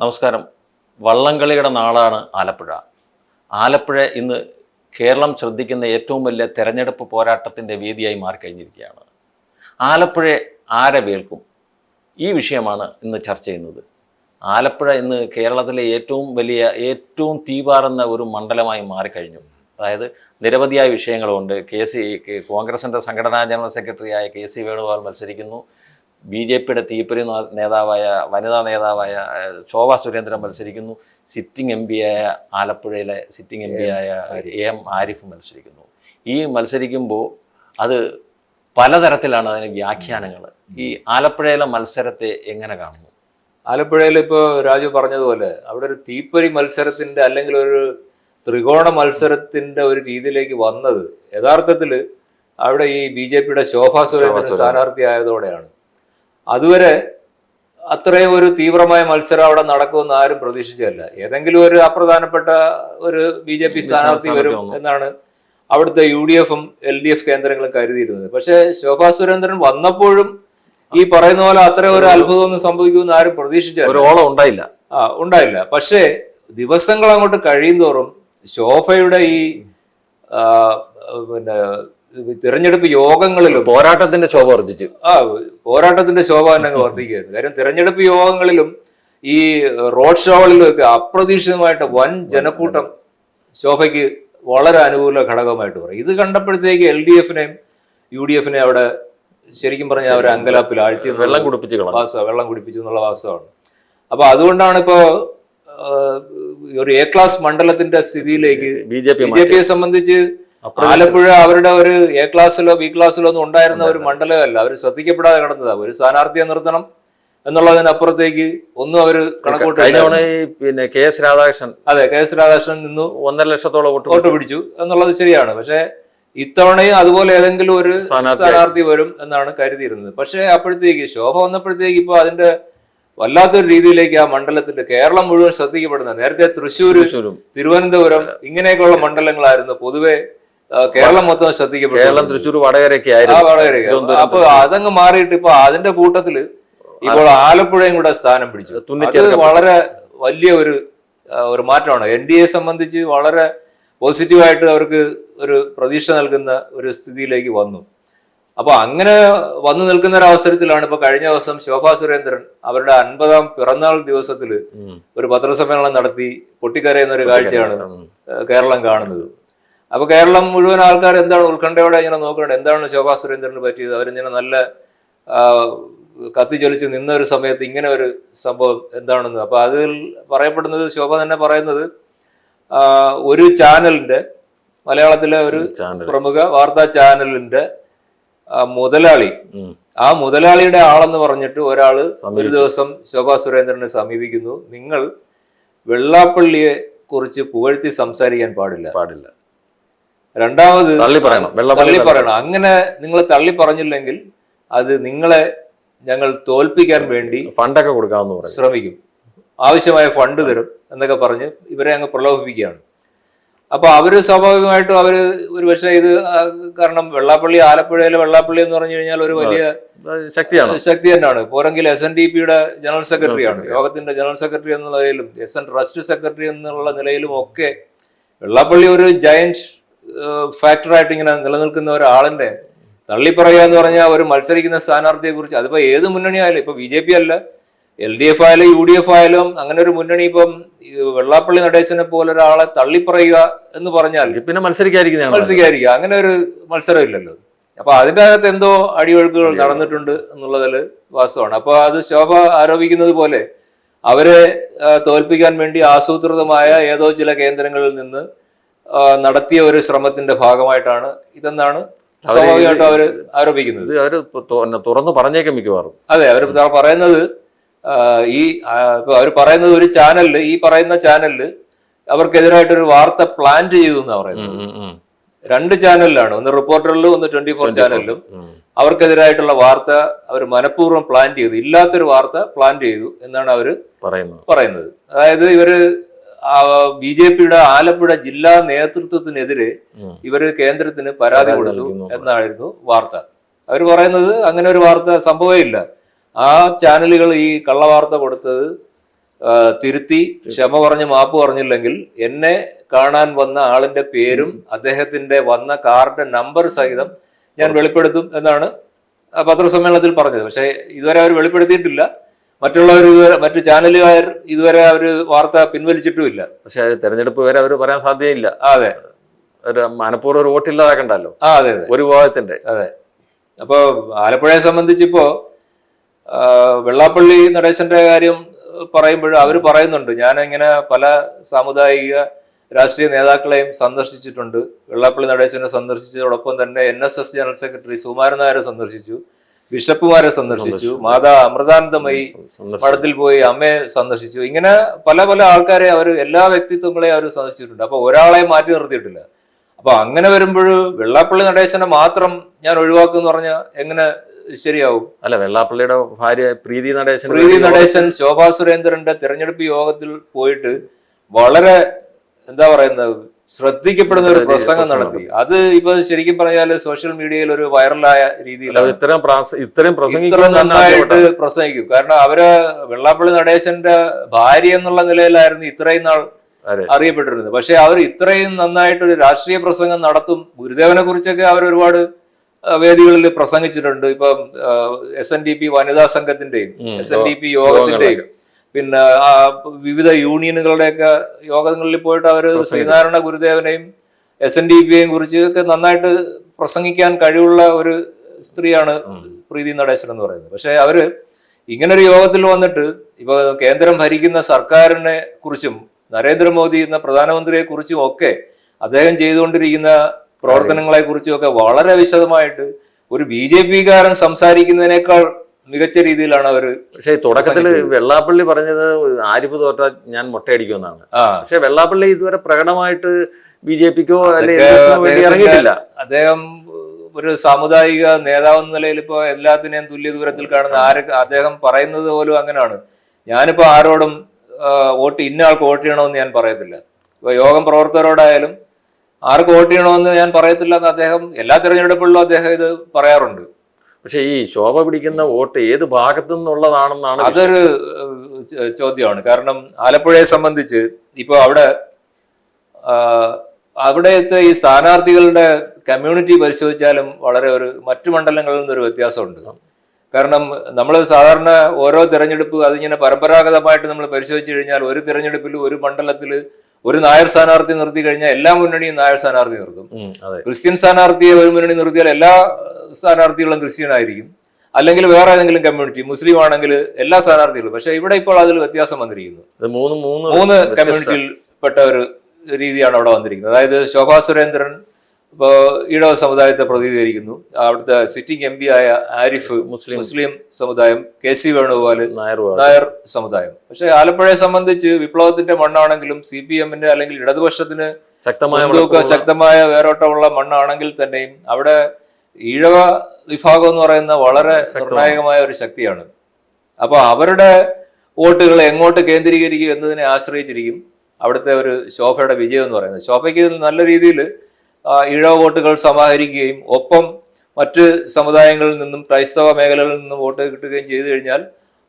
നമസ്കാരം. വള്ളംകളിയുടെ നാളാണ് ആലപ്പുഴ. ആലപ്പുഴ ഇന്ന് കേരളം ശ്രദ്ധിക്കുന്ന ഏറ്റവും വലിയ തെരഞ്ഞെടുപ്പ് പോരാട്ടത്തിന്റെ വേദിയായി മാറിക്കഴിഞ്ഞിരിക്കുകയാണ്. ആലപ്പുഴ ആരെ വേൽക്കും? ഈ വിഷയമാണ് ഇന്ന് ചർച്ച ചെയ്യുന്നത്. ആലപ്പുഴ ഇന്ന് കേരളത്തിലെ ഏറ്റവും വലിയ ഏറ്റവും തീപാറുന്ന ഒരു മണ്ഡലമായി മാറിക്കഴിഞ്ഞു. അതായത് നിരവധിയായ വിഷയങ്ങളുണ്ട്. കെ സി കോൺഗ്രസിന്റെ സംഘടനാ ജനറൽ സെക്രട്ടറിയായ കെ സി വേണുഗോപാൽ മത്സരിക്കുന്നു. ബി ജെ പിയുടെ തീപ്പൊരി നേതാവായ വനിതാ നേതാവായ ശോഭ സുരേന്ദ്രൻ മത്സരിക്കുന്നു. സിറ്റിംഗ് എം ആയ ആലപ്പുഴയിലെ സിറ്റിംഗ് എം ആയ എ എം ആരിഫ് മത്സരിക്കുന്നു. ഈ മത്സരിക്കുമ്പോൾ അത് പലതരത്തിലാണ് അതിന് വ്യാഖ്യാനങ്ങൾ. ഈ ആലപ്പുഴയിലെ മത്സരത്തെ എങ്ങനെ കാണുന്നു? ആലപ്പുഴയിൽ ഇപ്പോൾ രാജു പറഞ്ഞതുപോലെ അവിടെ ഒരു തീപ്പൊരി മത്സരത്തിന്റെ അല്ലെങ്കിൽ ഒരു ത്രികോണ മത്സരത്തിന്റെ ഒരു രീതിയിലേക്ക് വന്നത് യഥാർത്ഥത്തിൽ അവിടെ ഈ ബി ജെ പിയുടെ ശോഭാ സുരേന്ദ്രൻ സ്ഥാനാർത്ഥി ആയതോടെയാണ് അതുവരെ അത്രയും ഒരു തീവ്രമായ മത്സരം അവിടെ നടക്കുമെന്ന് ആരും പ്രതീക്ഷിച്ചതല്ല. ഏതെങ്കിലും ഒരു അപ്രധാനപ്പെട്ട ഒരു ബി ജെ പി സ്ഥാനാർത്ഥി വരും എന്നാണ് അവിടുത്തെ യു ഡി എഫും എൽ ഡി എഫ് കേന്ദ്രങ്ങളും കരുതിയിരുന്നത്. പക്ഷേ ശോഭാ സുരേന്ദ്രൻ വന്നപ്പോഴും ഈ പറയുന്ന പോലെ അത്ര ഒരു അത്ഭുതമൊന്നും സംഭവിക്കുമെന്ന് ആരും പ്രതീക്ഷിച്ചില്ല ഉണ്ടായില്ല. ആ ഉണ്ടായില്ല. പക്ഷേ ദിവസങ്ങൾ അങ്ങോട്ട് കഴിയുന്തോറും ശോഭയുടെ ഈ പിന്നെ തിരഞ്ഞെടുപ്പ് യോഗങ്ങളിലും പോരാട്ടത്തിന്റെ ശോഭ വർദ്ധിച്ചു. ആ പോരാട്ടത്തിന്റെ ശോഭ തന്നെ വർദ്ധിക്കുകയായിരുന്നു. കാര്യം തിരഞ്ഞെടുപ്പ് യോഗങ്ങളിലും ഈ റോഡ് ഷോകളിലും ഒക്കെ അപ്രതീക്ഷിതമായിട്ട് വൻ ജനക്കൂട്ടം ശോഭയ്ക്ക് വളരെ അനുകൂല ഘടകമായിട്ട് പറയും. ഇത് കണ്ടപ്പോഴത്തേക്ക് എൽ ഡി എഫിനെയും യു ഡി എഫിനെയും അവിടെ ശരിക്കും പറഞ്ഞാൽ അവരെ അങ്കലാപ്പിൽ ആഴ്ത്തി വെള്ളം കുടിപ്പിച്ചു വാസ്തവം വെള്ളം കുടിപ്പിച്ചു എന്നുള്ള വാസ്തവമാണ് അപ്പൊ അതുകൊണ്ടാണ് ഇപ്പോ ഒരു എ ക്ലാസ് മണ്ഡലത്തിന്റെ സ്ഥിതിയിലേക്ക് B J P B J പിയെ സംബന്ധിച്ച് ആലപ്പുഴ അവരുടെ ഒരു എ ക്ലാസ്സിലോ ബി ക്ലാസ്സിലോ ഒന്നും ഉണ്ടായിരുന്ന ഒരു മണ്ഡലമല്ല. അവർ ശ്രദ്ധിക്കപ്പെടാതെ കിടന്നതാണ് ഒരു സ്ഥാനാർത്ഥിയെ നിർത്തണം എന്നുള്ളതിനപ്പുറത്തേക്ക് ഒന്നും അവർ ഈ പിന്നെ കെ എസ് രാധാകൃഷ്ണൻ അതെ കെ എസ് രാധാകൃഷ്ണൻ നിന്നു ഒന്നര ലക്ഷത്തോളം വോട്ട് വോട്ട് പിടിച്ചു. എന്നുള്ളത് ശരിയാണ്. പക്ഷേ ഇത്തവണയും അതുപോലെ ഏതെങ്കിലും ഒരു സ്ഥാനാർത്ഥി വരും എന്നാണ് കരുതിയിരുന്നത്. പക്ഷേ അപ്പോഴത്തേക്ക് ശോഭ വന്നപ്പോഴത്തേക്ക് ഇപ്പൊ അതിന്റെ വല്ലാത്തൊരു രീതിയിലേക്ക് ആ മണ്ഡലത്തിൽ കേരളം മുഴുവൻ ശ്രദ്ധിക്കപ്പെടുന്നത്. നേരത്തെ തൃശ്ശൂർ തിരുവനന്തപുരം ഇങ്ങനെയൊക്കെയുള്ള മണ്ഡലങ്ങളായിരുന്നു. പൊതുവെ കേരളം മൊത്തം കേരളം ശ്രദ്ധിക്കപ്പെട്ടു തൃശ്ശൂർ വടകരയൊക്കെ ആയിരുന്നു അപ്പൊ അതങ്ങ് മാറിയിട്ട് ഇപ്പൊ അതിന്റെ കൂട്ടത്തിൽ ഇപ്പോൾ ആലപ്പുഴയും കൂടെ സ്ഥാനം പിടിച്ചു. അത് വളരെ വലിയ ഒരു ഒരു മാറ്റമാണ്. എൻ ഡി എ സംബന്ധിച്ച് വളരെ പോസിറ്റീവായിട്ട് അവർക്ക് ഒരു പ്രതീക്ഷ നൽകുന്ന ഒരു സ്ഥിതിയിലേക്ക് വന്നു. അപ്പൊ അങ്ങനെ വന്നു നിൽക്കുന്ന ഒരു അവസരത്തിലാണ് ഇപ്പൊ കഴിഞ്ഞ ദിവസം ശോഭാ സുരേന്ദ്രൻ അവരുടെ അൻപതാം പിറന്നാൾ ദിവസത്തിൽ ഒരു പത്രസമ്മേളനം നടത്തി പൊട്ടിക്കരയുന്ന ഒരു കാഴ്ചയാണ് കേരളം കാണുന്നത്. അപ്പൊ കേരളം മുഴുവൻ ആൾക്കാർ എന്താണ് ഉത്കണ്ഠയോടെ ഇങ്ങനെ നോക്കുന്നത് എന്താണ് ശോഭാ സുരേന്ദ്രന് പറ്റിയത്? അവരിങ്ങനെ നല്ല കത്തി കത്തിച്ചൊലിച്ച് നിന്ന ഒരു സമയത്ത് ഇങ്ങനെ ഒരു സംഭവം എന്താണെന്ന്. അപ്പൊ അതിൽ പറയപ്പെടുന്നത് ശോഭ തന്നെ പറയുന്നത് ഒരു ചാനലിന്റെ മലയാളത്തിലെ ഒരു പ്രമുഖ വാർത്താ ചാനലിന്റെ മുതലാളി. ആ മുതലാളിയുടെ ആളെന്ന് പറഞ്ഞിട്ട് ഒരാൾ ഒരു ദിവസം ശോഭാ സുരേന്ദ്രനെ സമീപിക്കുന്നു. നിങ്ങൾ വെള്ളാപ്പള്ളിയെ കുറിച്ച് പുകഴ്ത്തി സംസാരിക്കാൻ പാടില്ല. പാടില്ല. രണ്ടാമത് തള്ളി പറയണം. വെള്ളപ്പള്ളി തള്ളി പറയണം. അങ്ങനെ നിങ്ങൾ തള്ളി പറഞ്ഞില്ലെങ്കിൽ അത് നിങ്ങളെ ഞങ്ങൾ തോൽപ്പിക്കാൻ വേണ്ടി ഫണ്ടൊക്കെ കൊടുക്കാമെന്ന് പറയും. ശ്രമിക്കും. ആവശ്യമായ ഫണ്ട് തരും എന്നൊക്കെ പറഞ്ഞ് ഇവരെ അങ്ങ് പ്രലോഭിപ്പിക്കുകയാണ്. അപ്പൊ അവർ സ്വാഭാവികമായിട്ടും അവർ ഒരു പക്ഷേ ഇത് കാരണം വെള്ളാപ്പള്ളി ആലപ്പുഴയിലെ വെള്ളാപ്പള്ളി എന്ന് പറഞ്ഞു കഴിഞ്ഞാൽ ഒരു വലിയ ശക്തിയാണ്. ശക്തി തന്നെയാണ്. പോരെങ്കിൽ എസ് എൻ ഡി പിയുടെ ജനറൽ സെക്രട്ടറിയാണ് യോഗത്തിന്റെ ജനറൽ സെക്രട്ടറി എന്ന നിലയിലും എസ് എൻ ട്രസ്റ്റ് സെക്രട്ടറി എന്നുള്ള നിലയിലും ഒക്കെ വെള്ളാപ്പള്ളി ഒരു ജയന്റ് ഫാക്ടറായിട്ട് ഇങ്ങനെ നിലനിൽക്കുന്ന ഒരാളിന്റെ തള്ളി പറയുക എന്ന് പറഞ്ഞാൽ ഒരു മത്സരിക്കുന്ന സ്ഥാനാർത്ഥിയെ കുറിച്ച് അതിപ്പോ ഏത് മുന്നണി ആയാലും ഇപ്പൊ ബി ജെ പി അല്ല എൽ ഡി എഫ് ആയാലും യു ഡി എഫ് ആയാലും അങ്ങനെ ഒരു മുന്നണി ഇപ്പം വെള്ളാപ്പള്ളി നടേശനെ പോലെ ഒരാളെ തള്ളി പറയുക എന്ന് പറഞ്ഞാൽ പിന്നെ മത്സരിക്കാതിരിക്കുന്ന മത്സരിക്കാതിരിക്കുക. അങ്ങനെ ഒരു മത്സരം ഇല്ലല്ലോ. അപ്പൊ അതിന്റെ അകത്ത് എന്തോ അടിയൊഴുക്കുകൾ നടന്നിട്ടുണ്ട് എന്നുള്ളതിൽ വാസ്തവമാണ്. അപ്പൊ അത് ശോഭ ആരോപിക്കുന്നത് പോലെ അവരെ തോൽപ്പിക്കാൻ വേണ്ടി ആസൂത്രിതമായ ഏതോ ചില കേന്ദ്രങ്ങളിൽ നിന്ന് നടത്തിയ ഒരു ശ്രമത്തിന്റെ ഭാഗമായിട്ടാണ് ഇതെന്നാണ് സ്വാഭാവികമായിട്ടും അവർ ആരോപിക്കുന്നത്. അവർ തുറന്നു പറഞ്ഞേക്കും മിക്കവാറും. അതെ അവർ പറയുന്നത് ഈ അവർ പറയുന്നത് ഒരു ചാനലിൽ ഈ പറയുന്ന ചാനലിൽ അവർക്കെതിരായിട്ടൊരു വാർത്ത പ്ലാൻ ചെയ്തു എന്നാണ് പറയുന്നത് രണ്ട് ചാനലിലാണ് ഒന്ന് റിപ്പോർട്ടറിലും ഒന്ന് ട്വന്റി ഫോർ ചാനലിലും. അവർക്കെതിരായിട്ടുള്ള വാർത്ത അവർ മനഃപൂർവം പ്ലാൻ ചെയ്തു. ഇല്ലാത്തൊരു വാർത്ത പ്ലാൻ ചെയ്തു എന്നാണ് അവർ പറയുന്നു പറയുന്നത്. അതായത് ഇവർ ബി ജെ പിയുടെ ആലപ്പുഴ ജില്ലാ നേതൃത്വത്തിനെതിരെ ഇവർ ഇവർ കേന്ദ്രത്തിന് പരാതി കൊടുത്തു. എന്നായിരുന്നു വാർത്ത. അവർ പറയുന്നത് അങ്ങനെ ഒരു വാർത്ത സംഭവമേ ഇല്ല ആ ചാനലുകൾ ഈ കള്ളവാർത്ത കൊടുത്തത് തിരുത്തി ക്ഷമ പറഞ്ഞ് മാപ്പ് പറഞ്ഞില്ലെങ്കിൽ എന്നെ കാണാൻ വന്ന ആളിന്റെ പേരും അദ്ദേഹത്തിന്റെ വന്ന കാറിന്റെ നമ്പർ സഹിതം ഞാൻ വെളിപ്പെടുത്തും എന്നാണ് പത്രസമ്മേളനത്തിൽ പറഞ്ഞത്. പക്ഷേ ഇതുവരെ അവർ വെളിപ്പെടുത്തിയിട്ടില്ല. മറ്റുള്ളവർ ഇതുവരെ മറ്റു ചാനലുകാർ ഇതുവരെ അവർ വാർത്ത പിൻവലിച്ചിട്ടുമില്ല. പക്ഷെ തെരഞ്ഞെടുപ്പ് വരെ അവർ പറയാൻ സാധ്യതയില്ല. അതെ. ഒരു മനഃപൂർവം ഒരു വോട്ടില്ലാതാക്കണ്ടല്ലോ ആ അതെ അതെ. ഒരു വിഭാഗത്തിന്റെ അതെ. അപ്പോൾ ആലപ്പുഴയെ സംബന്ധിച്ചിപ്പോ വെള്ളാപ്പള്ളി നടേശന്റെ കാര്യം പറയുമ്പോൾ അവർ പറയുന്നുണ്ട്. ഞാനിങ്ങനെ പല സാമുദായിക രാഷ്ട്രീയ നേതാക്കളെയും സന്ദർശിച്ചിട്ടുണ്ട്. വെള്ളാപ്പള്ളി നടേശനെ സന്ദർശിച്ചതോടൊപ്പം തന്നെ N S S general secretary Sumaran നായരെ സന്ദർശിച്ചു. ബിഷപ്പുമാരെ സന്ദർശിച്ചു മാതാ അമൃതാനന്ദമയി പടത്തിൽ മഠത്തിൽ പോയി അമ്മയെ സന്ദർശിച്ചു. ഇങ്ങനെ പല പല ആൾക്കാരെ അവർ എല്ലാ വ്യക്തിത്വങ്ങളെയും അവർ സന്ദർശിച്ചിട്ടുണ്ട്. അപ്പൊ ഒരാളെ മാറ്റി നിർത്തിയിട്ടില്ല. അപ്പൊ അങ്ങനെ വരുമ്പോൾ വെള്ളാപ്പള്ളി നടേശനെ മാത്രം ഞാൻ ഒഴിവാക്കുന്ന പറഞ്ഞ എങ്ങനെ ശരിയാവും? അല്ല വെള്ളാപ്പള്ളിയുടെ ഭാര്യ പ്രീതി നടേശൻ പ്രീതി നടേശൻ ശോഭാ സുരേന്ദ്രന്റെ തിരഞ്ഞെടുപ്പ് യോഗത്തിൽ പോയിട്ട് വളരെ എന്താ പറയുന്നത് ശ്രദ്ധിക്കപ്പെടുന്ന ഒരു പ്രസംഗം നടത്തി. അത് ഇപ്പൊ ശരിക്കും പറഞ്ഞാൽ സോഷ്യൽ മീഡിയയിൽ ഒരു വൈറലായ രീതിയിലാണ്. ഇത്രയും ഇത്തരം ഇത്രയും ഇത്ര നന്നായിട്ട് പ്രസംഗിക്കും. കാരണം അവർ വെള്ളാപ്പള്ളി നടേശന്റെ ഭാര്യ എന്നുള്ള നിലയിലായിരുന്നു ഇത്രയും നാൾ അറിയപ്പെട്ടിരുന്നത്. പക്ഷെ അവർ ഇത്രയും നന്നായിട്ട് ഒരു രാഷ്ട്രീയ പ്രസംഗം നടത്തും. ഗുരുദേവനെ കുറിച്ചൊക്കെ അവർ ഒരുപാട് വേദികളിൽ പ്രസംഗിച്ചിട്ടുണ്ട്. ഇപ്പം എസ് എൻ ഡി പി വനിതാ സംഘത്തിന്റെയും എസ് എൻ ഡി പി യോഗത്തിന്റെയും പിന്നെ ആ, വിവിധ യൂണിയനുകളുടെയൊക്കെ യോഗങ്ങളിൽ പോയിട്ട് അവർ ശ്രീനാരായണ ഗുരുദേവനെയും എസ് എൻ ഡി പിയെയും കുറിച്ച് ഒക്കെ നന്നായിട്ട് പ്രസംഗിക്കാൻ കഴിവുള്ള ഒരു സ്ത്രീയാണ് പ്രീതി നടേശൻ എന്ന് പറയുന്നത്. പക്ഷേ അവർ ഇങ്ങനൊരു യോഗത്തിൽ വന്നിട്ട് ഇപ്പൊ കേന്ദ്രം ഭരിക്കുന്ന സർക്കാരിനെ കുറിച്ചും നരേന്ദ്രമോദി എന്ന പ്രധാനമന്ത്രിയെ കുറിച്ചും ഒക്കെ അദ്ദേഹം ചെയ്തുകൊണ്ടിരിക്കുന്ന പ്രവർത്തനങ്ങളെ കുറിച്ചും ഒക്കെ വളരെ വിശദമായിട്ട് ഒരു ബി ജെ പിക്കാരൻ സംസാരിക്കുന്നതിനേക്കാൾ മികച്ച രീതിയിലാണ് അവർ പക്ഷേ തുടക്കത്തിൽ വെള്ളാപ്പള്ളി പറഞ്ഞത് ആരിഫ് തോറ്റ ഞാൻ മുട്ടയടിക്കുമെന്നാണ്. പക്ഷേ വെള്ളാപ്പള്ളി ഇതുവരെ പ്രകടമായിട്ട് ബി ജെ പിക്കോ അല്ലെങ്കിൽ ഇറങ്ങിയിട്ടില്ല. അദ്ദേഹം ഒരു സാമുദായിക നേതാവ് എന്ന നിലയിൽ ഇപ്പോൾ എല്ലാത്തിനെയും തുല്യ ദൂരത്തിൽ കാണുന്ന ആര് അദ്ദേഹം പറയുന്നത് പോലും അങ്ങനെയാണ് ഞാനിപ്പോൾ ആരോടും വോട്ട് ഇന്ന ആൾക്ക് വോട്ട് ചെയ്യണമെന്ന് ഞാൻ പറയത്തില്ല. ഇപ്പോൾ യോഗം പ്രവർത്തകരോടായാലും ആർക്ക് വോട്ട് ചെയ്യണമെന്ന് ഞാൻ പറയത്തില്ല എന്ന് അദ്ദേഹം എല്ലാ തിരഞ്ഞെടുപ്പുകളിലും അദ്ദേഹം ഇത് പറയാറുണ്ട്. പക്ഷെ ഈ ശോഭ പിടിക്കുന്ന വോട്ട് ഏത് ഭാഗത്തു നിന്നുള്ളതാണെന്നാണ് അതൊരു ചോദ്യമാണ്. കാരണം ആലപ്പുഴയെ സംബന്ധിച്ച് ഇപ്പൊ അവിടെ അവിടെത്തെ ഈ സ്ഥാനാർത്ഥികളുടെ കമ്മ്യൂണിറ്റി പരിശോധിച്ചാലും വളരെ ഒരു മറ്റു മണ്ഡലങ്ങളിൽ നിന്നൊരു വ്യത്യാസമുണ്ട്. കാരണം നമ്മൾ സാധാരണ ഓരോ തിരഞ്ഞെടുപ്പ് അതിങ്ങനെ പരമ്പരാഗതമായിട്ട് നമ്മൾ പരിശോധിച്ചു കഴിഞ്ഞാൽ ഒരു തിരഞ്ഞെടുപ്പിൽ ഒരു മണ്ഡലത്തിൽ ഒരു നായർ സ്ഥാനാർത്ഥി നിർത്തി കഴിഞ്ഞാൽ എല്ലാ മുന്നണിയും നായർ സ്ഥാനാർത്ഥി നിർത്തും. ക്രിസ്ത്യൻ സ്ഥാനാർത്ഥിയെ ഒരു മുന്നണി നിർത്തിയാൽ എല്ലാ സ്ഥാനാർത്ഥികളും ക്രിസ്ത്യൻ ആയിരിക്കും അല്ലെങ്കിൽ വേറെ ഏതെങ്കിലും കമ്മ്യൂണിറ്റി മുസ്ലിം ആണെങ്കിൽ എല്ലാ സ്ഥാനാർത്ഥികളും. പക്ഷെ ഇവിടെ ഇപ്പോൾ അതിൽ വ്യത്യാസം വന്നിരിക്കുന്നു. മൂന്ന് മൂന്ന് വ്യത്യസ്ത- കമ്മ്യൂണിറ്റിയിൽപ്പെട്ട ഒരു രീതിയാണ് അവിടെ വന്നിരിക്കുന്നത്. അതായത് ശോഭാ സുരേന്ദ്രൻ ഇപ്പോൾ ഈഴവ സമുദായത്തെ പ്രതിനിധീകരിക്കുന്നു. അവിടുത്തെ സിറ്റിംഗ് എം പി ആയ ആരിഫ് മുസ്ലിം. മുസ്ലിം സമുദായം കെ സി വേണുഗോപാൽ നായർ സമുദായം. പക്ഷെ ആലപ്പുഴയെ സംബന്ധിച്ച് വിപ്ലവത്തിന്റെ മണ്ണാണെങ്കിലും സി പി എമ്മിന്റെ അല്ലെങ്കിൽ ഇടതുപക്ഷത്തിന് ശക്തമായ ശക്തമായ വേരോട്ടമുള്ള മണ്ണാണെങ്കിൽ തന്നെയും അവിടെ ഈഴവ വിഭാഗം എന്ന് പറയുന്ന വളരെ നിർണായകമായ ഒരു ശക്തിയാണ്. അപ്പൊ അവരുടെ വോട്ടുകൾ എങ്ങോട്ട് കേന്ദ്രീകരിക്കും എന്നതിനെ ആശ്രയിച്ചിരിക്കും അവിടുത്തെ ഒരു ശോഭയുടെ വിജയം എന്ന് പറയുന്നത്. ശോഭയ്ക്ക് നല്ല രീതിയിൽ ഈഴവ വോട്ടുകൾ സമാഹരിക്കുകയും ഒപ്പം മറ്റ് സമുദായങ്ങളിൽ നിന്നും ക്രൈസ്തവ മേഖലകളിൽ നിന്നും വോട്ട് കിട്ടുകയും ചെയ്തു കഴിഞ്ഞാൽ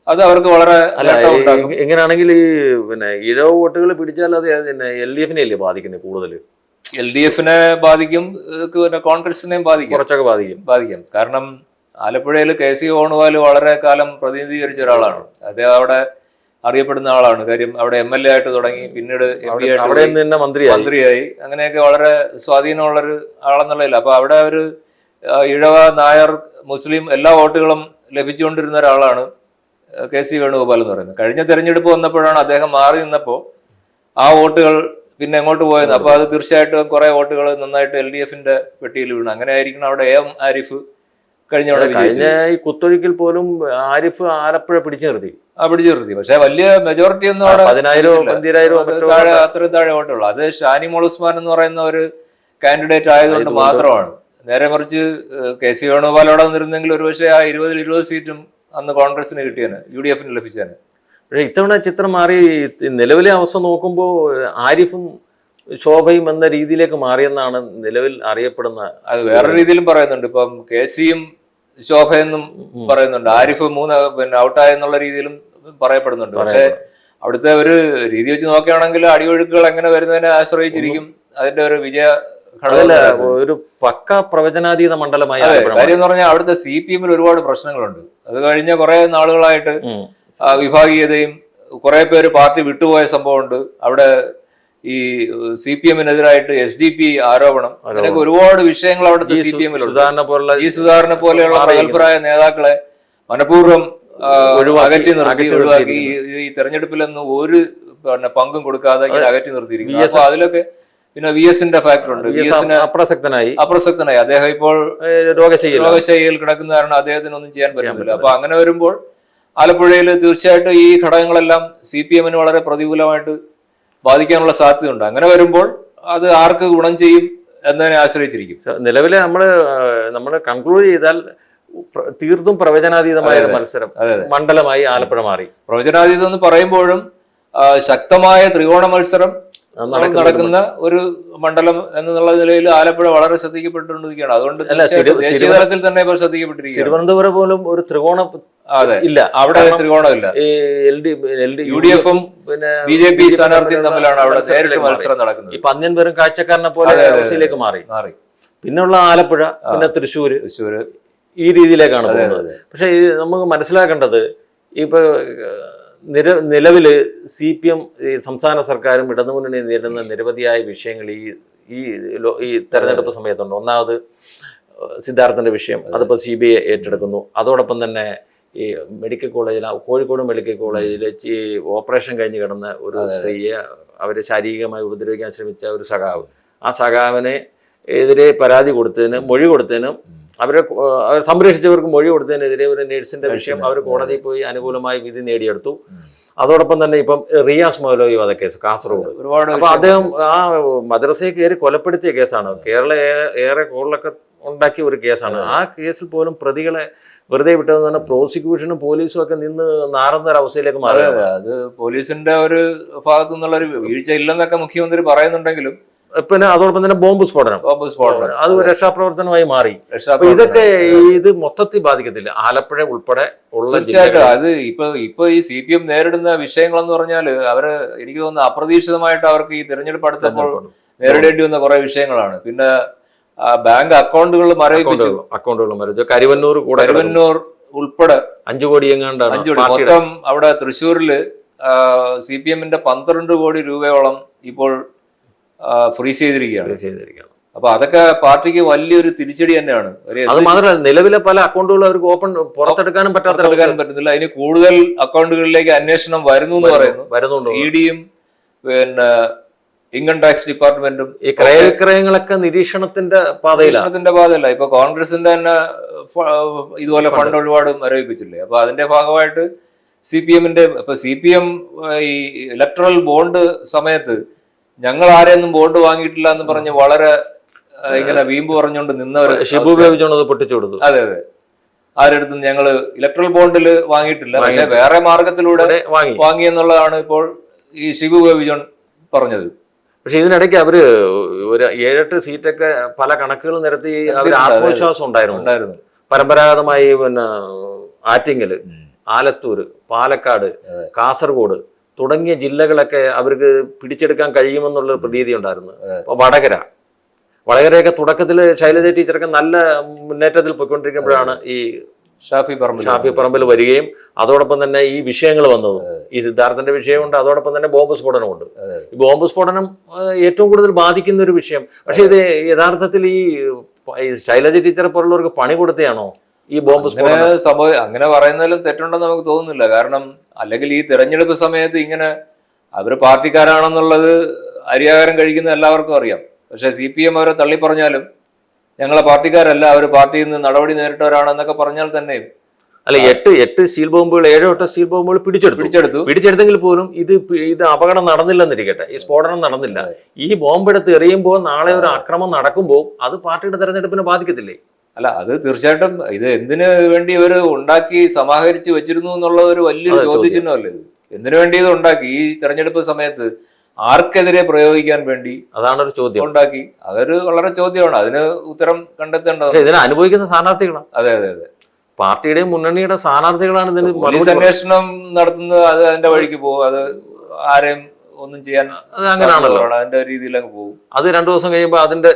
അത് അവർക്ക് വളരെ എങ്ങനെയാണെങ്കിൽ ഈ പിന്നെ ഇഴവ് വോട്ടുകൾ പിടിച്ചാൽ അത് പിന്നെ എൽ ഡി എഫിനെ അല്ലേ ബാധിക്കുന്നത് കൂടുതൽ എൽ ഡി എഫിനെ ബാധിക്കും പിന്നെ കോൺഗ്രസിനെയും ബാധിക്കും. കുറച്ചൊക്കെ ബാധിക്കും. ബാധിക്കും. കാരണം ആലപ്പുഴയിൽ കെ സി ഓണുവാൽ വളരെ കാലം പ്രതിനിധീകരിച്ച ഒരാളാണ്. അദ്ദേഹം അവിടെ അറിയപ്പെടുന്ന ആളാണ്. കാര്യം അവിടെ എം എൽ എ ആയിട്ട് തുടങ്ങി പിന്നീട് എം പി ആയിട്ട് മന്ത്രിയായി. അങ്ങനെയൊക്കെ വളരെ സ്വാധീനമുള്ളൊരു ആളെന്നുള്ളതില്ല അപ്പൊ അവിടെ ഒരു ഇഴവ നായർ മുസ്ലിം എല്ലാ വോട്ടുകളും ലഭിച്ചുകൊണ്ടിരുന്ന ഒരാളാണ് കെ സി വേണുഗോപാൽ എന്ന് പറയുന്നത്. കഴിഞ്ഞ തെരഞ്ഞെടുപ്പ് വന്നപ്പോഴാണ് അദ്ദേഹം മാറി നിന്നപ്പോൾ ആ വോട്ടുകൾ പിന്നെ എങ്ങോട്ട് പോയത് അപ്പൊ അത് തീർച്ചയായിട്ടും കുറെ വോട്ടുകൾ നന്നായിട്ട് എൽ ഡി എഫിന്റെ പെട്ടിയിൽ വീണു. അങ്ങനെ ആയിരിക്കണം അവിടെ എ എം ആരിഫ് കഴിഞ്ഞ കഴിഞ്ഞ ഈ കുത്തൊഴുക്കിൽ പോലും ആരിഫ് ആലപ്പുഴ പിടിച്ചു നിർത്തി. ആ പിടിച്ചു നിർത്തി. പക്ഷെ വലിയ മെജോറിറ്റി ഒന്നും അവിടെ പതിനായിരം താഴെ അത്രയും താഴെ വോട്ടുള്ളൂ അത് ഷാനി മോൾ ഉസ്മാൻ എന്ന് പറയുന്ന ഒരു കാൻഡിഡേറ്റ് ആയതുകൊണ്ട് മാത്രമാണ്. നേരെ മറിച്ച് കെ സി വേണുഗോപാൽ അവിടെ നിന്നിരുന്നെങ്കിൽ ഒരുപക്ഷെ ആ ഇരുപതിൽ ഇരുപത് സീറ്റും അന്ന് കോൺഗ്രസിന് കിട്ടിയാണ് യു ഡി എഫിന് ലഭിച്ചേനെ. പക്ഷേ ഇത്തവണ ചിത്രം മാറി നിലവിലെ അവസ്ഥ നോക്കുമ്പോൾ ആരിഫും ശോഭയും എന്ന രീതിയിലേക്ക് മാറിയെന്നാണ് നിലവിൽ അറിയപ്പെടുന്ന അത് വേറെ രീതിയിലും പറയുന്നുണ്ട്. ഇപ്പം കെ സിയും ശോഭയെന്നും പറയുന്നുണ്ട്. ആരിഫ് മൂന്ന് പിന്നെ ഔട്ടായെന്നുള്ള രീതിയിലും പറയപ്പെടുന്നുണ്ട്. പക്ഷെ അവിടുത്തെ ഒരു രീതി വെച്ച് നോക്കുകയാണെങ്കിൽ അടിയൊഴുക്കുകൾ എങ്ങനെ വരുന്നതിനെ ആശ്രയിച്ചിരിക്കും അതിന്റെ ഒരു വിജയ ഒരു പക്ക പ്രവചനാതീത മണ്ഡലമായി കാര്യം എന്ന് പറഞ്ഞാൽ അവിടുത്തെ സി പി എമ്മിൽ ഒരുപാട് പ്രശ്നങ്ങളുണ്ട്. അത് കഴിഞ്ഞ കുറെ നാളുകളായിട്ട് വിഭാഗീയതയും കുറെ പേര് പാർട്ടി വിട്ടുപോയ സംഭവമുണ്ട്. അവിടെ ഈ സി പി എമ്മിനെതിരായിട്ട് എസ് ഡി പി ആരോപണം അങ്ങനെയൊക്കെ ഒരുപാട് വിഷയങ്ങൾ അവിടുത്തെ സി പി എമ്മിൽ പോലുള്ള ഈ സുധാകരനെ പോലെയുള്ള പ്രഗത്ഭരായ നേതാക്കളെ മനഃപൂർവം അകറ്റി നിർത്തി ഒഴിവാക്കി ഈ- തെരഞ്ഞെടുപ്പിലൊന്നും ഒരു പിന്നെ പങ്കും കൊടുക്കാതെ അകറ്റി നിർത്തിയിരിക്കുന്നു. അപ്പൊ അതിലൊക്കെ പിന്നെ വി എസിന്റെ ഫാക്ടർ ഉണ്ട്. വി എസിന് അപ്രസക്തനായി. അപ്രസക്തനായി. അദ്ദേഹം ഇപ്പോൾ രോഗശൈലി രോഗശൈലിയിൽ കിടക്കുന്ന കാരണം അദ്ദേഹത്തിന് ഒന്നും ചെയ്യാൻ പറ്റുന്നില്ല. അപ്പൊ അങ്ങനെ വരുമ്പോൾ ആലപ്പുഴയിൽ തീർച്ചയായിട്ടും ഈ ഘടകങ്ങളെല്ലാം സി പി എമ്മിന് വളരെ പ്രതികൂലമായിട്ട് ബാധിക്കാനുള്ള സാധ്യതയുണ്ട്. അങ്ങനെ വരുമ്പോൾ അത് ആർക്ക് ഗുണം ചെയ്യും എന്നതിനെ ആശ്രയിച്ചിരിക്കും. നിലവിലെ നമ്മൾ നമ്മൾ കൺക്ലൂഡ് ചെയ്താൽ തീർത്തും പ്രവചനാതീതമായ ഒരു മത്സരം മണ്ഡലമായി ആലപ്പുഴ മാറി. പ്രവചനാതീതം എന്ന് പറയുമ്പോഴും ശക്തമായ ത്രികോണ മത്സരം നടക്കുന്ന ഒരു മണ്ഡലം എന്നുള്ള നിലയിൽ ആലപ്പുഴ വളരെ ശ്രദ്ധിക്കപ്പെട്ടുകൊണ്ടിരിക്കുകയാണ്. അതുകൊണ്ട് ദേശീയ തലത്തിൽ തന്നെ ഇപ്പോൾ ശ്രദ്ധിക്കപ്പെട്ടിരിക്കുകയാണ്. തിരുവനന്തപുരം പോലും ഒരു ത്രികോണ അതെ. ഇല്ല. അവിടെ ത്രികോണമില്ല. യു ഡി എഫും പിന്നെ ബി ജെ പി സ്ഥാനാർത്ഥിയും തമ്മിലാണ് അവിടെ നേരിട്ട് മത്സരം നടക്കുന്നത്. ഇപ്പൊ അന്യൻ വെറും കാഴ്ചക്കാരനെ പോലെ അവസ്ഥയിലേക്ക് മാറി. മാറി. പിന്നെയുള്ള ആലപ്പുഴ പിന്നെ തൃശ്ശൂർ തൃശ്ശൂര്. ഈ രീതിയിലേക്കാണ് പോകുന്നത്. പക്ഷെ ഇത് നമുക്ക് മനസ്സിലാക്കേണ്ടത് ഇപ്പൊ നിര നിലവിൽ സി പി എം ഈ സംസ്ഥാന സർക്കാരും ഇടതുമുന്നണി നേരിടുന്ന നിരവധിയായ വിഷയങ്ങൾ ഈ ഈ ഈ തെരഞ്ഞെടുപ്പ് സമയത്തുണ്ട്. ഒന്നാമത് സിദ്ധാർത്ഥന്റെ സിദ്ധാർത്ഥന്റെ വിഷയം. അതിപ്പോൾ സി ബി ഐ ഏറ്റെടുക്കുന്നു. അതോടൊപ്പം തന്നെ ഈ മെഡിക്കൽ കോളേജിൽ കോഴിക്കോട് മെഡിക്കൽ കോളേജിൽ ഈ ഓപ്പറേഷൻ കഴിഞ്ഞ് കിടന്ന ഒരു സ്ത്രീയെ അവരെ ശാരീരികമായി ഉപദ്രവിക്കാൻ ശ്രമിച്ച ഒരു സഖാവ്. ആ സഖാവിനെ എതിരെ പരാതി കൊടുത്തതിനും മൊഴി കൊടുത്തതിനും അവരെ അവരെ സംരക്ഷിച്ചവർക്ക് മൊഴി കൊടുത്തതിനെതിരെ ഒരു നേഴ്സിന്റെ വിഷയം അവർ കോടതിയിൽ പോയി അനുകൂലമായ വിധി നേടിയെടുത്തു. അതോടൊപ്പം തന്നെ ഇപ്പം റിയാസ് മൗലവി വധക്കേസ് കാസർഗോഡ്. ഒരുപാട് അപ്പൊ അദ്ദേഹം ആ മദ്രസയെ കയറി കൊലപ്പെടുത്തിയ കേസാണ്. കേരള ഏറെ കോളിലൊക്കെ ഉണ്ടാക്കിയ ഒരു കേസാണ്. ആ കേസിൽ പോലും പ്രതികളെ വെറുതെ വിട്ടതെന്ന് പറഞ്ഞാൽ പ്രോസിക്യൂഷനും പോലീസും ഒക്കെ നിന്ന് നാറുന്ന ഒരു അവസ്ഥയിലേക്ക് മാറി അത് പോലീസിന്റെ ഒരു ഭാഗത്തു നിന്നുള്ള ഒരു വീഴ്ച ഇല്ലെന്നൊക്കെ മുഖ്യമന്ത്രി പറയുന്നുണ്ടെങ്കിലും പിന്നെ അതോടൊപ്പം തന്നെ ബോംബ് സ്ഫോടനം. ബോംബ് സ്ഫോടനം. അത് രക്ഷാപ്രവർത്തനമായി മാറി. ഇതൊക്കെ ഇത് മൊത്തത്തിൽ ബാധിക്കത്തില്ല. ആലപ്പുഴ ഉൾപ്പെടെ ഉള്ള തീർച്ചയായിട്ടും. അത് ഇപ്പൊ ഇപ്പൊ ഈ സി പി എം നേരിടുന്ന വിഷയങ്ങളെന്ന് പറഞ്ഞാൽ അവർ എനിക്ക് തോന്നുന്നു അപ്രതീക്ഷിതമായിട്ട് അവർക്ക് ഈ തെരഞ്ഞെടുപ്പ് അടുത്തപ്പോൾ നേരിടേണ്ടി വന്ന കുറെ വിഷയങ്ങളാണ്. പിന്നെ ബാങ്ക് അക്കൗണ്ടുകൾ മരവിപ്പിച്ചു. അക്കൗണ്ടുകൾ മരവിച്ചു കരുവന്നൂർ കൂടെ. കരുവന്നൂർ ഉൾപ്പെടെ അഞ്ചു കോടി എങ്ങാണ്ടാണ് അഞ്ചു കോടി. മൊത്തം അവിടെ തൃശ്ശൂരിൽ സി പി എമ്മിന്റെ പന്ത്രണ്ട് കോടി രൂപയോളം ഇപ്പോൾ ഫ്രീസ് ചെയ്തിരിക്കുകയാണ്. ചെയ്തിരിക്കുകയാണ്. അപ്പൊ അതൊക്കെ പാർട്ടിക്ക് വലിയൊരു തിരിച്ചടി തന്നെയാണ്. അത് മാത്രമല്ല നിലവിലെ പല അക്കൗണ്ടുകളും അവർക്ക് ഓപ്പൺ പുറത്തെടുക്കാനും പറ്റാത്തെടുക്കാനും പറ്റുന്നില്ല അതിന് കൂടുതൽ അക്കൗണ്ടുകളിലേക്ക് അന്വേഷണം വരുന്നു എന്ന് പറയുന്നു. വരുന്നുണ്ട്. ഇ ഡിയും പിന്നെ ഇൻകം ടാക്സ് ഡിപ്പാർട്ട്മെന്റും ഈ ക്രയവിക്രയങ്ങളൊക്കെ നിരീക്ഷണത്തിന്റെ നിരീക്ഷണത്തിന്റെ ഭാഗമല്ല ഇപ്പൊ കോൺഗ്രസിന്റെ തന്നെ ഇതുപോലെ ഫണ്ട്. ഒരുപാട് അറിയിപ്പിച്ചില്ലേ അപ്പൊ അതിന്റെ ഭാഗമായിട്ട് സി പി എമ്മിന്റെ ഇപ്പൊ സി പി എം ഈ ഇലക്ട്രൽ ബോണ്ട് സമയത്ത് ഞങ്ങൾ ആരെയൊന്നും ബോണ്ട് വാങ്ങിയിട്ടില്ല എന്ന് പറഞ്ഞ് വളരെ ഇങ്ങനെ വീമ്പ് പറഞ്ഞുകൊണ്ട് നിന്നവർ ഷിബു ഉപയോഗിച്ചുകൊണ്ട് അത് പൊട്ടിച്ചു കൊടുത്തു. അതെ അതെ. ആരെടുത്ത് ഞങ്ങൾ ഇലക്ട്രൽ ബോണ്ടിൽ വാങ്ങിയിട്ടില്ല. പക്ഷെ വേറെ മാർഗത്തിലൂടെ വാങ്ങി. എന്നുള്ളതാണ് ഇപ്പോൾ ഈ ഷിബു ബേബിജോൺ പറഞ്ഞത്. പക്ഷെ ഇതിനിടയ്ക്ക് അവർ ഒരു ഏഴെട്ട് സീറ്റൊക്കെ പല കണക്കുകൾ നിരത്തി അവർ ആത്മവിശ്വാസം ഉണ്ടായിരുന്നു. ഉണ്ടായിരുന്നു. പരമ്പരാഗതമായി പിന്നെ ആറ്റിങ്ങൽ ആലത്തൂർ പാലക്കാട് കാസർഗോഡ് തുടങ്ങിയ ജില്ലകളൊക്കെ അവർക്ക് പിടിച്ചെടുക്കാൻ കഴിയുമെന്നുള്ള പ്രതീതി ഉണ്ടായിരുന്നു. അപ്പൊ വടകര. വടകരയൊക്കെ തുടക്കത്തിൽ ശൈലജ ടീച്ചറൊക്കെ നല്ല മുന്നേറ്റത്തിൽ പോയിക്കൊണ്ടിരിക്കുമ്പോഴാണ് ഈ ഷാഫി പറമ്പിൽ ഷാഫി പറമ്പിൽ വരികയും അതോടൊപ്പം തന്നെ ഈ വിഷയങ്ങൾ വന്നത്. ഈ സിദ്ധാർത്ഥന്റെ വിഷയമുണ്ട് അതോടൊപ്പം തന്നെ ബോംബ് സ്ഫോടനമുണ്ട്. ഈ ബോംബ് സ്ഫോടനം ഏറ്റവും കൂടുതൽ ബാധിക്കുന്ന ഒരു വിഷയം. പക്ഷേ ഇത് യഥാർത്ഥത്തിൽ ഈ ശൈലജ ടീച്ചറെ പോലുള്ളവർക്ക് പണി കൊടുത്തയാണോ ഈ ബോംബ് സ്ഫോടനം? സംഭവം അങ്ങനെ പറയുന്നതിലും തെറ്റുണ്ടെന്ന് നമുക്ക് തോന്നുന്നില്ല. കാരണം അല്ലെങ്കിൽ ഈ തിരഞ്ഞെടുപ്പ് സമയത്ത് ഇങ്ങനെ അവർ പാർട്ടിക്കാരാണെന്നുള്ളത് അരിയാഹാരം കഴിക്കുന്ന എല്ലാവർക്കും അറിയാം. പക്ഷേ സി പി എം അവരെ തള്ളി പറഞ്ഞാലും ഞങ്ങളെ പാർട്ടിക്കാരല്ല അവർ പാർട്ടിയിൽ നിന്ന് നടപടി നേരിട്ടവരാണെന്നൊക്കെ പറഞ്ഞാൽ തന്നെയും അല്ല എട്ട് എട്ട് സ്റ്റീൽ ബോംബുകൾ ഏഴോ എട്ടോ സ്റ്റീൽ ബോംബുകൾ പിടിച്ചെടുത്തു. പിടിച്ചെടുത്തു. പിടിച്ചെടുത്തെങ്കിൽ പോലും ഇത് ഇത് അപകടം നടന്നില്ലെന്നിരിക്കട്ടെ. ഈ സ്ഫോടനം നടന്നില്ല. ഈ ബോംബെടുത്ത് എറിയുമ്പോൾ നാളെ ഒരു ആക്രമണം നടക്കുമ്പോൾ അത് പാർട്ടിയുടെ തെരഞ്ഞെടുപ്പിനെ ബാധിക്കത്തില്ലേ? അല്ല അത് തീർച്ചയായിട്ടും ഇത് എന്തിനു വേണ്ടി ഇവർ ഉണ്ടാക്കി സമാഹരിച്ച് വെച്ചിരുന്നു എന്നുള്ള ഒരു വലിയൊരു ചോദ്യചിഹ്നമല്ലേ ഇത്? എന്തിനു വേണ്ടി ഇത് ഉണ്ടാക്കി? ഈ തെരഞ്ഞെടുപ്പ് സമയത്ത് ആർക്കെതിരെ പ്രയോഗിക്കാൻ വേണ്ടി അതാണ് ഒരു ചോദ്യം. ഉണ്ടാക്കി? അതൊരു വളരെ ചോദ്യമാണ്. അതിന് ഉത്തരം കണ്ടെത്തേണ്ടത് ഇതിനെ അനുഭവിക്കുന്ന സ്ഥാനാർത്ഥികളാണ് അതെ അതെ അതെ. പാർട്ടിയുടെയും മുന്നണിയുടെ സ്ഥാനാർത്ഥികളാണ് ഇതിന് പോലീസ് അന്വേഷണം നടത്തുന്നത് അത് അതിന്റെ വഴിക്ക് പോകും. അത് ആരെയും ഒന്നും ചെയ്യാൻ അങ്ങനെയാണല്ലോ. അതിന്റെ രീതിയിൽ അങ്ങ് പോകും. അത് രണ്ടു ദിവസം കഴിയുമ്പോൾ അതിന്റെ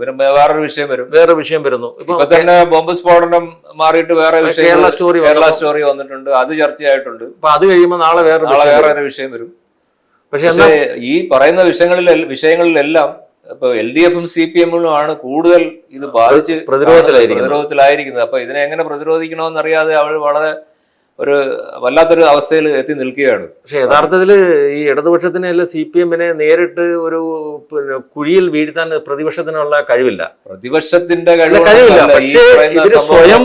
പിന്നെ വേറൊരു വിഷയം വരും. വേറെ വിഷയം വരുന്നു. ഇപ്പൊ തന്നെ ബോംബ് സ്ഫോടനം മാറിയിട്ട് വേറെ വിഷയം കേരള സ്റ്റോറി കേരള സ്റ്റോറി വന്നിട്ടുണ്ട്. അത് ചർച്ചയായിട്ടുണ്ട്. അപ്പൊ അത് കഴിയുമ്പോൾ നാളെ വേറെ നാളെ വേറെ ഒരു വിഷയം വരും. പക്ഷെ പക്ഷേ ഈ പറയുന്ന വിഷയങ്ങളിൽ വിഷയങ്ങളിലെല്ലാം ഇപ്പൊ എൽ ഡി എഫും സി പി എമ്മിലും ആണ് കൂടുതൽ ഇത് ബാധിച്ച് പ്രതിരോധത്തിലായിരിക്കുന്നത്. പ്രതിരോധത്തിലായിരിക്കുന്നത്. അപ്പൊ ഇതിനെ എങ്ങനെ പ്രതിരോധിക്കണമെന്നറിയാതെ അവൾ വളരെ ഒരു വല്ലാത്തൊരു അവസ്ഥയിൽ എത്തി നിൽക്കുകയാണ്. പക്ഷേ യഥാർത്ഥത്തിൽ ഈ ഇടതുപക്ഷത്തിന് അല്ല സി പി എമ്മിനെ നേരിട്ട് ഒരു പിന്നെ കുഴിയിൽ വീഴ്ത്താൻ പ്രതിപക്ഷത്തിനുള്ള കഴിവില്ല. പ്രതിപക്ഷത്തിന്റെ കഴിവില്ല. സ്വയം.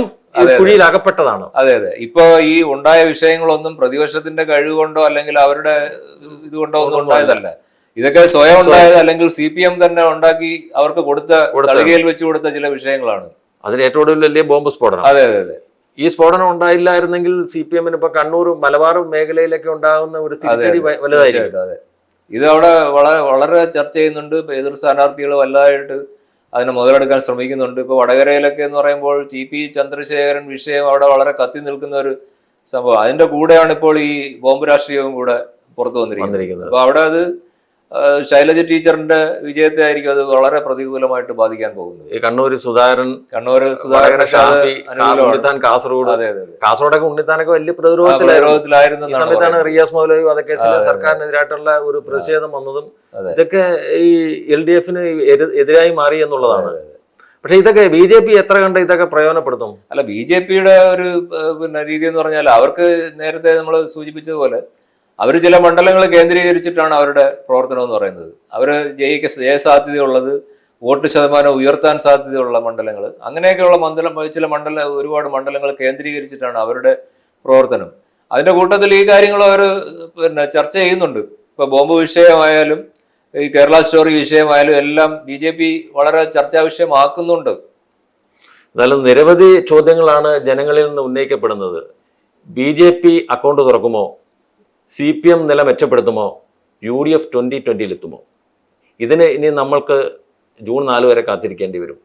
കുഴിയിൽ അകപ്പെട്ടതാണ് അതെ. അതെ ഇപ്പൊ ഈ ഉണ്ടായ വിഷയങ്ങളൊന്നും പ്രതിപക്ഷത്തിന്റെ കഴിവ് കൊണ്ടോ അല്ലെങ്കിൽ അവരുടെ ഇതുകൊണ്ടോ ഒന്നും ഉണ്ടായതല്ല. ഇതൊക്കെ സ്വയം ഉണ്ടായത് അല്ലെങ്കിൽ സി പി എം തന്നെ ഉണ്ടാക്കി അവർക്ക് കൊടുത്ത. തളികയിൽ വെച്ച് കൊടുത്ത ചില വിഷയങ്ങളാണ്. അതിൽ ഏറ്റവും വലിയ ബോംബ് സ്ഫോടനം. അതെ അതെ അതെ. ഈ സ്ഫോടനം ഉണ്ടായില്ലായിരുന്നെങ്കിൽ സി പി എമ്മിന് ഇപ്പൊ കണ്ണൂർ മലബാർ മേഖലയിലൊക്കെ ഉണ്ടാകുന്ന ഒരു തിരിച്ചടി വലുതായിരിക്കും. അതെ. ഇത് അവിടെ വളരെ വളരെ ചർച്ച ചെയ്യുന്നുണ്ട്. ഇപ്പൊ എതിർ സ്ഥാനാർത്ഥികൾ വലുതായിട്ട് അതിനെ മുതലെടുക്കാൻ ശ്രമിക്കുന്നുണ്ട്. ഇപ്പൊ വടകരയിലൊക്കെ എന്ന് പറയുമ്പോൾ ടി പി ചന്ദ്രശേഖരൻ വിഷയം അവിടെ വളരെ കത്തി നിൽക്കുന്ന ഒരു സംഭവം. അതിന്റെ കൂടെയാണ് ഇപ്പോൾ ഈ ബോംബ് രാഷ്ട്രീയവും കൂടെ പുറത്തു വന്നിരിക്കുന്നത്. വന്നിരിക്കുന്നത്. അപ്പൊ അവിടെ അത് ശൈലജ ടീച്ചറിന്റെ വിജയത്തെ ആയിരിക്കും അത് വളരെ പ്രതികൂലമായിട്ട് ബാധിക്കാൻ പോകുന്നത്. ഈ കണ്ണൂർ സുധാകരൻ കണ്ണൂർ സുധാകരൻ ഉണ്ണിത്താൻ കാസർഗോഡ്. അതെ അതെ കാസർഗോഡൊക്കെ ഉണ്ണിത്താനൊക്കെ വലിയ പ്രതിരോധത്തിലായിരുന്നു. സമയത്താണ് റിയാസ് മൗലവി വധക്കേസിൽ സർക്കാരിനെതിരായിട്ടുള്ള ഒരു പ്രതിഷേധം വന്നതും ഇതൊക്കെ ഈ എൽ ഡി എഫിന് എതിരായി മാറി എന്നുള്ളതാണ്. പക്ഷെ ഇതൊക്കെ ബി ജെ പി എത്ര കണ്ട് ഇതൊക്കെ പ്രയോജനപ്പെടുത്തും? അല്ല ബി ജെ പിയുടെ ഒരു പിന്നെ രീതി എന്ന് പറഞ്ഞാൽ അവർക്ക് നേരത്തെ നമ്മൾ സൂചിപ്പിച്ചതുപോലെ അവർ ചില മണ്ഡലങ്ങൾ കേന്ദ്രീകരിച്ചിട്ടാണ് അവരുടെ പ്രവർത്തനം എന്ന് പറയുന്നത്. അവർ ജയിക്ക ജയ സാധ്യതയുള്ളത് വോട്ട് ശതമാനം ഉയർത്താൻ സാധ്യതയുള്ള മണ്ഡലങ്ങൾ അങ്ങനെയൊക്കെയുള്ള മണ്ഡലം ചില മണ്ഡല ഒരുപാട് മണ്ഡലങ്ങൾ കേന്ദ്രീകരിച്ചിട്ടാണ് അവരുടെ പ്രവർത്തനം. അതിന്റെ കൂട്ടത്തിൽ ഈ കാര്യങ്ങൾ അവർ പിന്നെ ചർച്ച ചെയ്യുന്നുണ്ട്. ഇപ്പോൾ ബോംബ് വിഷയമായാലും ഈ കേരള സ്റ്റോറി വിഷയമായാലും എല്ലാം ബി ജെ പി വളരെ ചർച്ചാ വിഷയമാക്കുന്നുണ്ട് എന്നാലും നിരവധി ചോദ്യങ്ങളാണ് ജനങ്ങളിൽ നിന്ന് ഉന്നയിക്കപ്പെടുന്നത്. ബി ജെ പി അക്കൗണ്ട് തുറക്കുമോ? സി പി എം നില മെച്ചപ്പെടുത്തുമോ? യു ഡി എഫ് ട്വന്റി ട്വന്റിയിലെത്തുമോ ഇതിന് ഇനി നമ്മൾക്ക് ജൂൺ നാല് വരെ കാത്തിരിക്കേണ്ടി വരും.